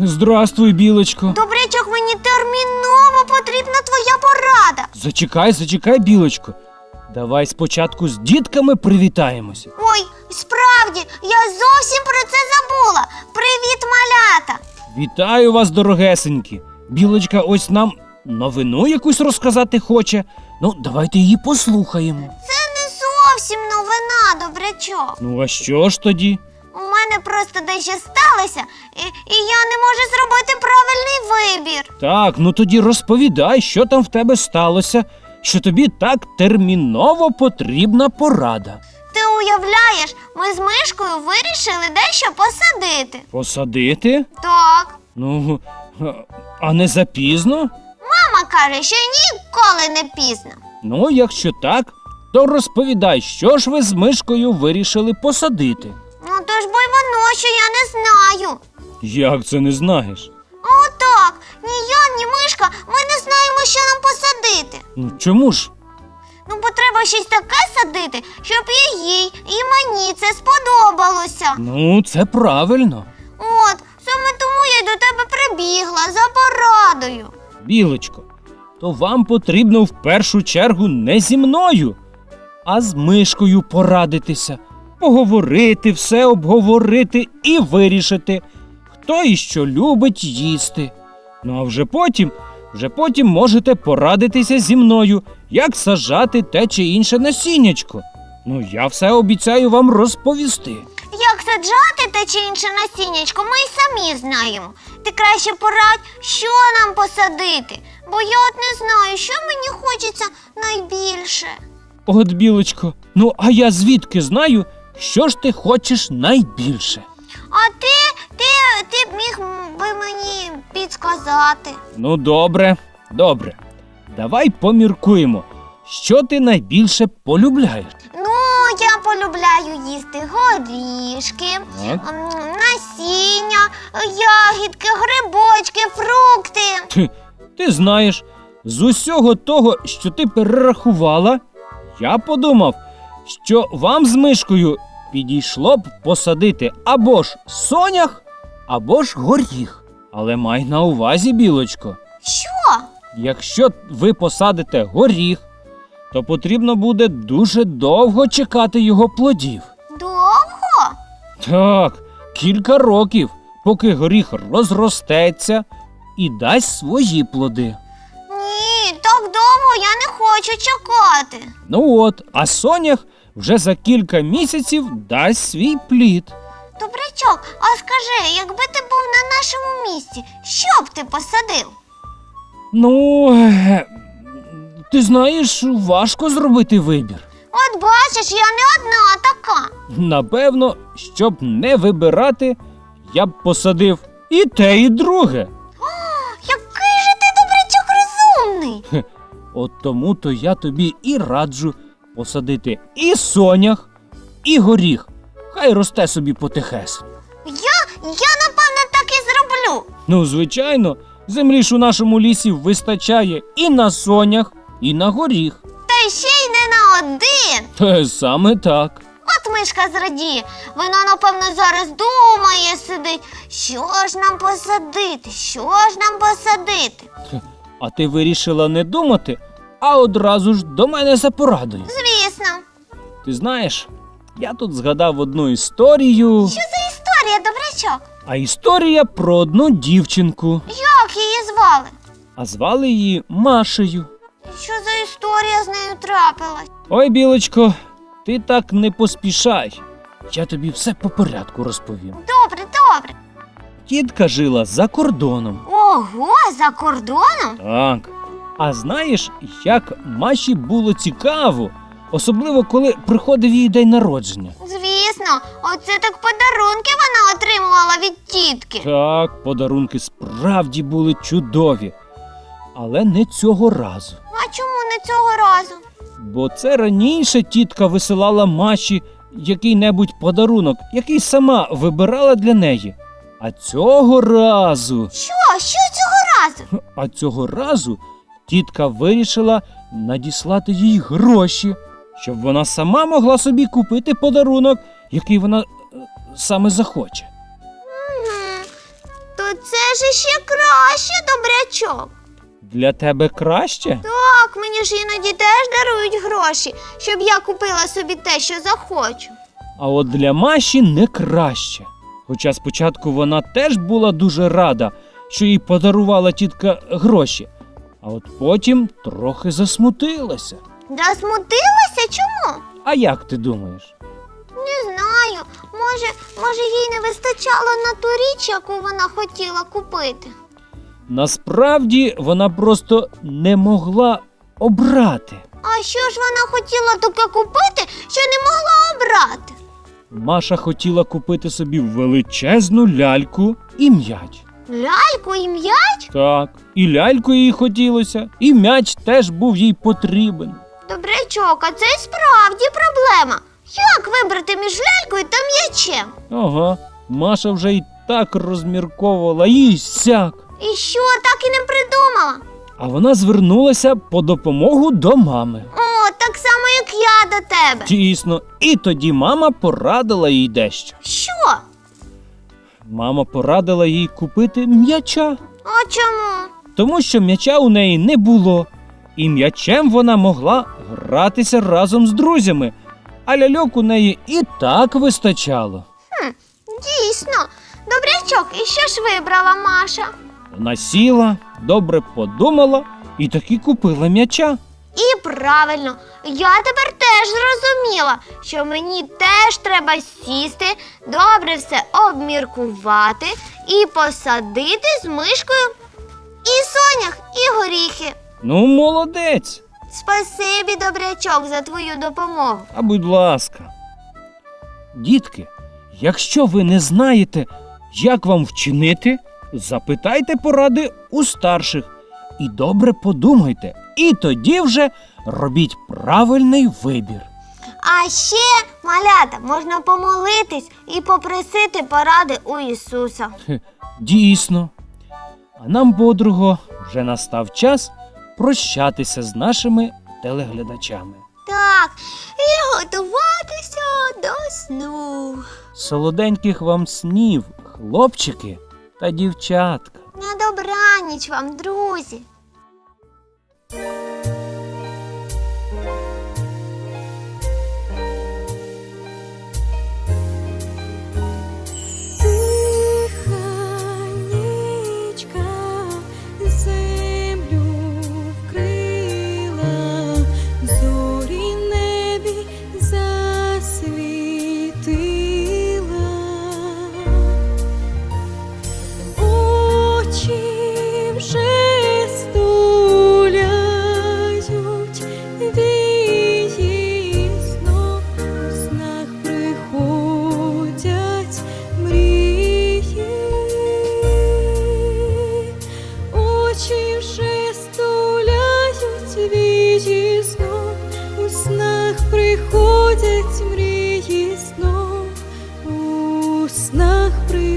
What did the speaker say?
Здрастуй, білочко. Добрячок, мені терміново потрібна твоя порада. Зачекай, зачекай, білочко. Давай спочатку з дітками привітаємося. Ой, справді, я зовсім про це забула. Привіт, малята! Вітаю вас, дорогесенькі. Білочка ось нам новину якусь розказати хоче. Ну, давайте її послухаємо. Це не зовсім новина, добрячок. Ну, а що ж тоді? Мене просто дещо сталося, і, і я не можу зробити правильний вибір. Так, ну тоді розповідай, що там в тебе сталося, що тобі так терміново потрібна порада. Ти уявляєш, ми з мишкою вирішили дещо посадити. Посадити? Так. Ну, а не запізно? Мама каже, що ніколи не пізно. Ну, якщо так, то розповідай, що ж ви з мишкою вирішили посадити. То ж бо й воно, що я не знаю. Як це не знаєш? Отак, ні я, ні мишка, ми не знаємо, що нам посадити. Ну чому ж? Ну, бо треба щось таке садити, щоб і їй, і мені це сподобалося. Ну, це правильно. От, саме тому я й до тебе прибігла за порадою. Білочко, то вам потрібно в першу чергу не зі мною, а з мишкою порадитися, поговорити, все обговорити і вирішити, хто і що любить їсти. Ну а вже потім, вже потім можете порадитися зі мною, як сажати те чи інше насіннячко. Ну, я все обіцяю вам розповісти. Як саджати те чи інше насіннячко, ми й самі знаємо. Ти краще порадь, що нам посадити, бо я от не знаю, що мені хочеться найбільше. От, білочко, ну а я звідки знаю, що ж ти хочеш найбільше? А ти, ти, ти б міг би мені підсказати. Ну, добре, добре. Давай поміркуємо, що ти найбільше полюбляєш. Ну, я полюбляю їсти горішки, Так. насіння, ягідки, грибочки, фрукти. Ти, ти знаєш, з усього того, що ти перерахувала, я подумав, що вам з мишкою підійшло б посадити або ж сонях, або ж горіх. Але май на увазі, білочко. Що? Якщо ви посадите горіх, то потрібно буде дуже довго чекати його плодів. Довго? Так, кілька років, поки горіх розростеться і дасть свої плоди. Ні, так довго я не хочу чекати. Ну от, а сонях вже за кілька місяців дасть свій плід. Добрячок, а скажи, якби ти був на нашому місці, що б ти посадив? Ну, ти знаєш, важко зробити вибір. От бачиш, я не одна така. Напевно, щоб не вибирати, я б посадив і те, і друге. Який же ти добрячок розумний. Хе, От тому то я тобі і раджу посадити і сонях, і горіх. Хай росте собі потихесенько. Я, я напевно так і зроблю. Ну, звичайно, землі ж у нашому лісі вистачає і на сонях, і на горіх. Та ще й не на один. Те саме так. От мишка зрадіє. Вона, напевно, зараз думає, сидить. Що ж нам посадити? Що ж нам посадити? А ти вирішила не думати, а одразу ж до мене за порадою. Звісно. Ти знаєш, я тут згадав одну історію, Що за історія, добрячок? а історія про одну дівчинку, Як її звали? а звали її Машею. Що за історія з нею трапилась? Ой, білочко, ти так не поспішай. Я тобі все по порядку розповім. Добре, добре. Тітка жила за кордоном. Ого, за кордоном? Так. А знаєш, як Маші було цікаво, особливо коли приходив її день народження. Звісно, оце так подарунки вона отримувала від тітки. Так, подарунки справді були чудові. Але не цього разу. А чому не цього разу? Бо це раніше тітка висилала Маші який-небудь подарунок, який сама вибирала для неї. А цього разу, Що? Що цього разу? а цього разу тітка вирішила надіслати їй гроші, щоб вона сама могла собі купити подарунок, який вона е, саме захоче. же ще краще, добрячок. Для тебе краще? Так, мені ж іноді теж дарують гроші, щоб я купила собі те, що захочу. А от для Маші не краще. Хоча спочатку вона теж була дуже рада, що їй подарувала тітка гроші, а от потім трохи засмутилася. Засмутилася чому? А як ти думаєш? Не знаю. Може, може, їй не вистачало на ту річ, яку вона хотіла купити. Насправді вона просто не могла обрати. А що ж вона хотіла таке купити, що не могла обрати? Маша хотіла купити собі величезну ляльку і м'яч. Ляльку і м'яч? Так, і ляльку їй хотілося, і м'яч теж був їй потрібен. Добрячок, а це й справді проблема. Як вибрати між лялькою та м'ячем? Ага, Маша вже й так розмірковувала і сяк. І що, так і не придумала? А вона звернулася по допомогу до мами. О, так само, як я до тебе. Дійсно, і тоді мама порадила їй дещо. Що? Мама порадила їй купити м'яча, А чому? тому що м'яча у неї не було, і м'ячем вона могла гратися разом з друзями, а ляльок у неї і так вистачало. Дійсно. Добрячок, і що ж вибрала Маша? Вона сіла, добре подумала і таки купила м'яча. І правильно, я тепер теж зрозуміла, що мені теж треба сісти, добре все обміркувати і посадити з мишкою і сонях, і горіхи. Ну, молодець. Спасибі, добрячок, за твою допомогу. А будь ласка. Дітки, якщо ви не знаєте, як вам вчинити, запитайте поради у старших і добре подумайте, і тоді вже робіть правильний вибір. А ще, малята, можна помолитись і попросити поради у Ісуса. Хе, Дійсно. А нам, подруго, вже настав час прощатися з нашими телеглядачами. Так, і готуватися до сну. Солоденьких вам снів, хлопчики та дівчатка. На добраніч вам, друзі. снах при.